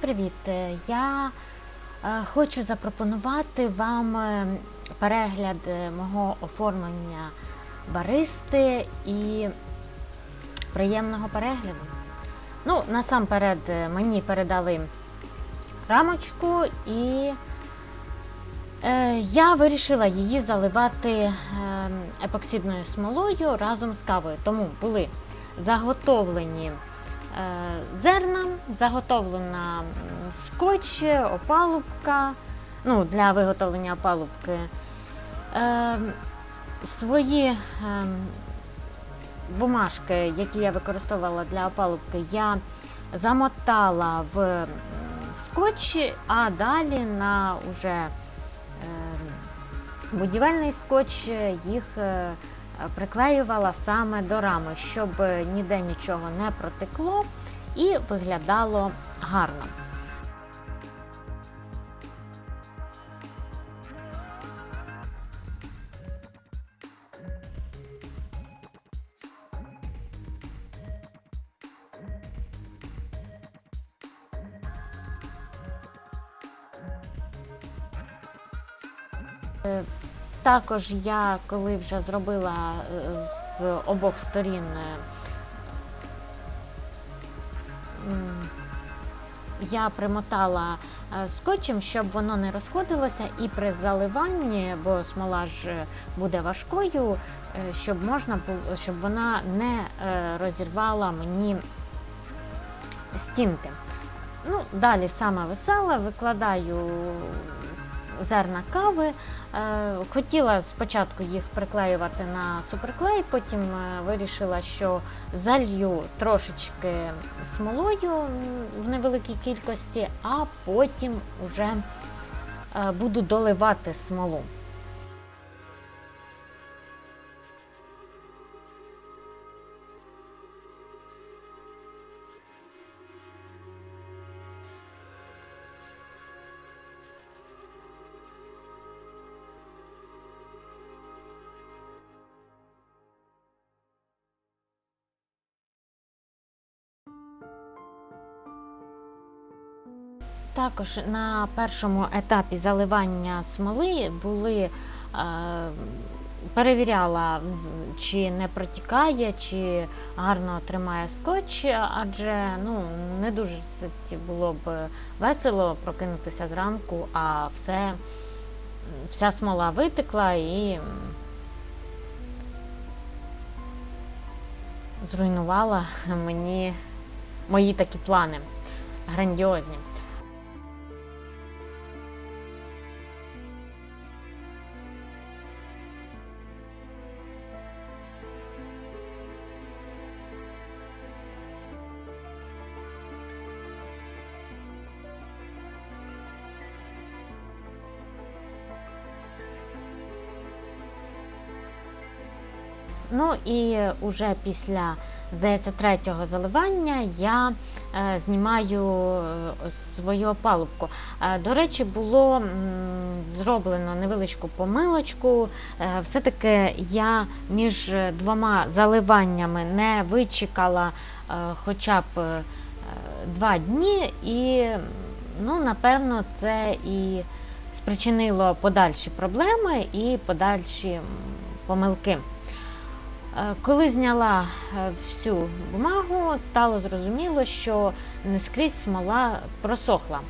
Привіт! Е, Я е, хочу запропонувати вам е, перегляд мого оформлення баристи і приємного перегляду. Ну, насамперед мені передали рамочку і я вирішила її заливати епоксидною смолою разом з кавою. Тому були заготовлені зерна, заготовлена скотч, опалубка, ну, для виготовлення опалубки. Е, свої е, бумажки, які я використовувала для опалубки, я замотала в скотч, а далі на уже е, будівельний скотч їх е, приклеювала саме до рами, щоб ніде нічого не протекло і виглядало гарно. Також я, коли вже зробила е, з обох сторін, е, я примотала е, скотчем, щоб воно не розходилося, і при заливанні, бо смола ж буде важкою, щоб можна щоб вона не розірвала мені стінки. Ну, далі саме веселе, викладаю зерна кави. Е, Хотіла спочатку їх приклеювати на суперклей, потім е, вирішила, що залью трошечки смолою в невеликій кількості, а потім вже е, буду доливати смолу. Також на першому етапі заливання смоли були е, перевіряла, чи не протікає, чи гарно тримає скотч, адже ну, не дуже було б весело прокинутися зранку, а все, вся смола витекла і зруйнувала мені мої такі плани грандіозні. Ну і уже після, здається, третього заливання я е, знімаю е, свою опалубку. Е, до речі, було зроблено невеличку помилочку. Все-таки я між двома заливаннями не вичекала хоча б два дні, і ну, напевно це і спричинило подальші проблеми і подальші помилки. Е, Коли зняла е, всю бумагу, стало зрозуміло, що не скрізь смола просохла.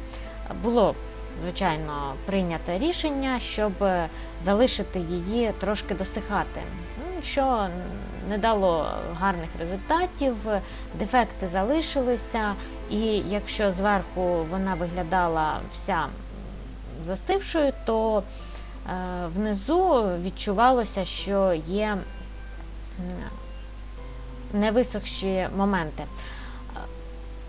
Було, звичайно, прийнято рішення, щоб е, залишити її трошки досихати, Ну, що не дало гарних результатів, дефекти залишилися, і якщо зверху вона виглядала вся застившою, то внизу відчувалося, що є невисохші моменти.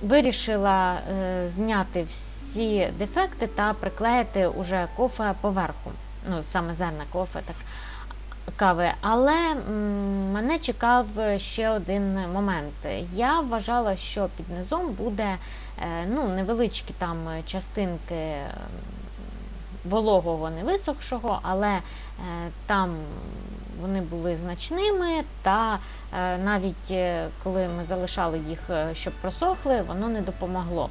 Вирішила е, зняти всі дефекти та приклеїти уже кофе поверху. Ну, саме зерна кофе, так кави. Але мене чекав ще один момент. Я вважала, що під низом буде е, ну, невеличкі там частинки вологого невисохшого, але е, там вони були значними, та е, навіть е, коли ми залишали їх, щоб просохли, воно не допомогло.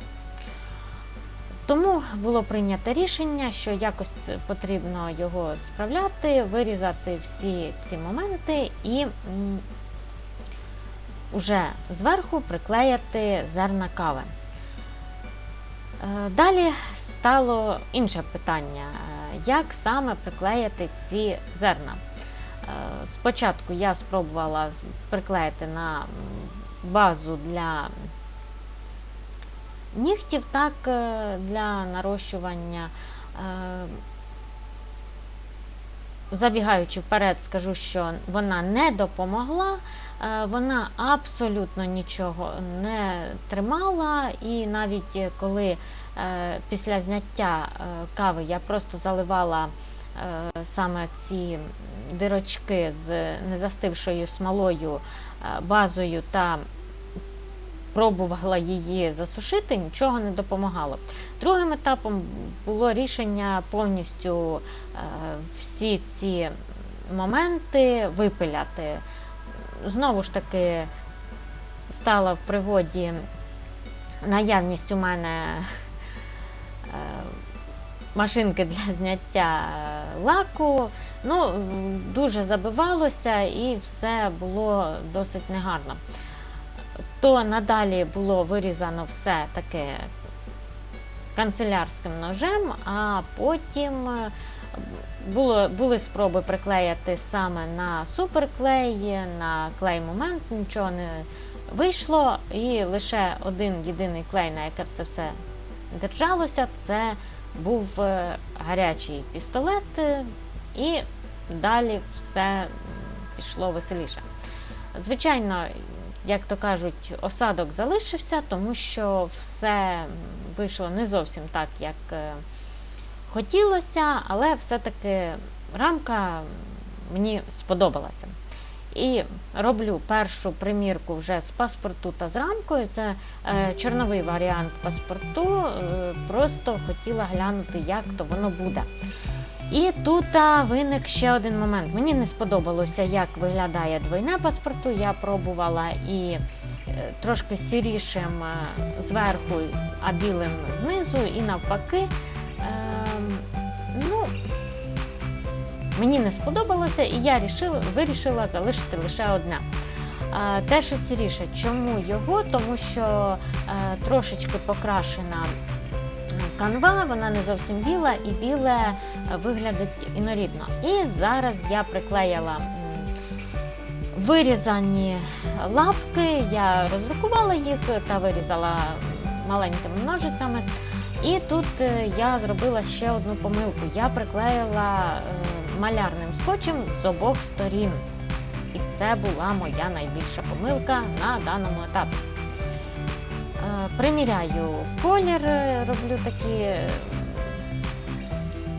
Тому було прийнято рішення, що якось потрібно його справляти, вирізати всі ці моменти і м, уже зверху приклеїти зерна кави. Далі стало інше питання, як саме приклеїти ці зерна. Е, Спочатку я спробувала приклеїти на базу для нігтів, так, е, для нарощування. Е, Забігаючи вперед, скажу, що вона не допомогла, вона абсолютно нічого не тримала, і навіть коли після зняття е, кави я просто заливала е, саме ці дирочки з незастившою смолою, е, базою та пробувала її засушити, нічого не допомагало. Другим етапом було рішення повністю е, всі ці моменти випиляти. Знову ж таки, стала в пригоді наявність у мене е, машинки для зняття е, лаку. Ну, дуже забивалося і все було досить негарно. То надалі було вирізано все таке канцелярським ножем, а потім е, було, були спроби приклеїти саме на суперклей, на клей момент, нічого не вийшло, і лише один єдиний клей, на який це все держалося, це був е, гарячий пістолет, е, і далі все пішло веселіше. Звичайно, як то кажуть, осадок залишився, тому що все вийшло не зовсім так, як е, хотілося, але все-таки рамка мені сподобалася. І роблю першу примірку вже з паспорту та з рамкою. Це е, чорновий варіант паспорту. Е, просто хотіла глянути, як то воно буде. І тут а, виник ще один момент. Мені не сподобалося, як виглядає двойне паспорту. Я пробувала і е, трошки сірішим е, зверху, а білим знизу, і навпаки. Мені не сподобалося, і я рішила, вирішила залишити лише одне. Те, що сіріше. Чому його? Тому що е, трошечки покрашена канва, вона не зовсім біла, і біле е, виглядить інорідно. І зараз я приклеїла вирізані лапки, я роздрукувала їх та вирізала маленькими ножицями. І тут е, я зробила ще одну помилку. Я приклеїла е, малярним скотчем з обох сторін. І це була моя найбільша помилка на даному етапі. Е, Приміряю колір, роблю такі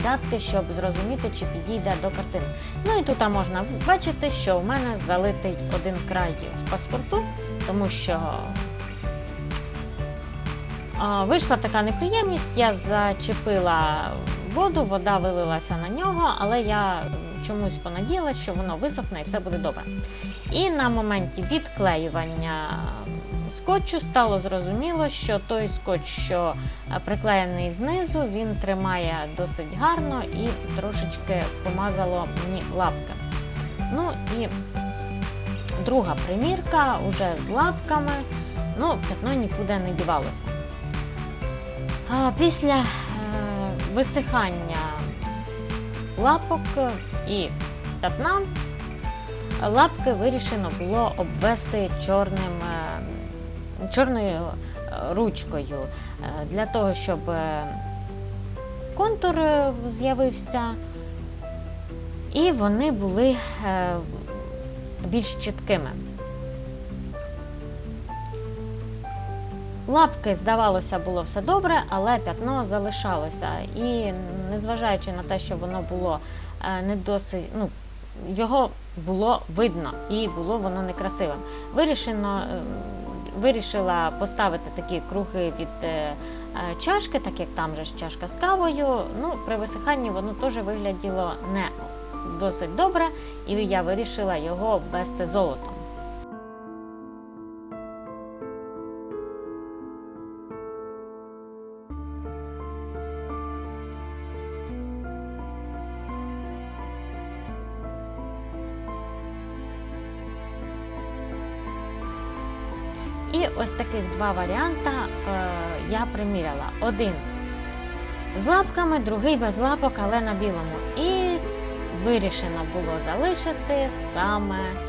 датки, щоб зрозуміти, чи підійде до картини. Ну і тут можна бачити, що в мене залитий один край в паспорту, тому що Вийшла така неприємність, я зачепила воду, вода вилилася на нього, але я чомусь понадіялась, що воно висохне і все буде добре. І на моменті відклеювання скотчу стало зрозуміло, що той скотч, що е, приклеєний знизу, він тримає досить гарно і трошечки помазало мені лапки. Ну і друга примірка уже з лапками. Ну, пятно нікуди не дівалося. Після е, висихання лапок і пятна лапки вирішено було обвести чорним, е, чорною е, ручкою для того, щоб контур з'явився, і вони були більш чіткими. Лапки, здавалося, було все добре, але п'ятно залишалося. І незважаючи на те, що воно було е, не досить, ну, його було видно і було воно некрасивим. Вирішено, е, вирішила поставити такі круги від е, чашки, так як там же ж чашка з кавою. Ну, при висиханні воно теж вигляділо не досить добре, і я вирішила його обвести золотом. І ось таких два варіанти е, я приміряла. Один з лапками, другий без лапок, але на білому. І вирішено було залишити саме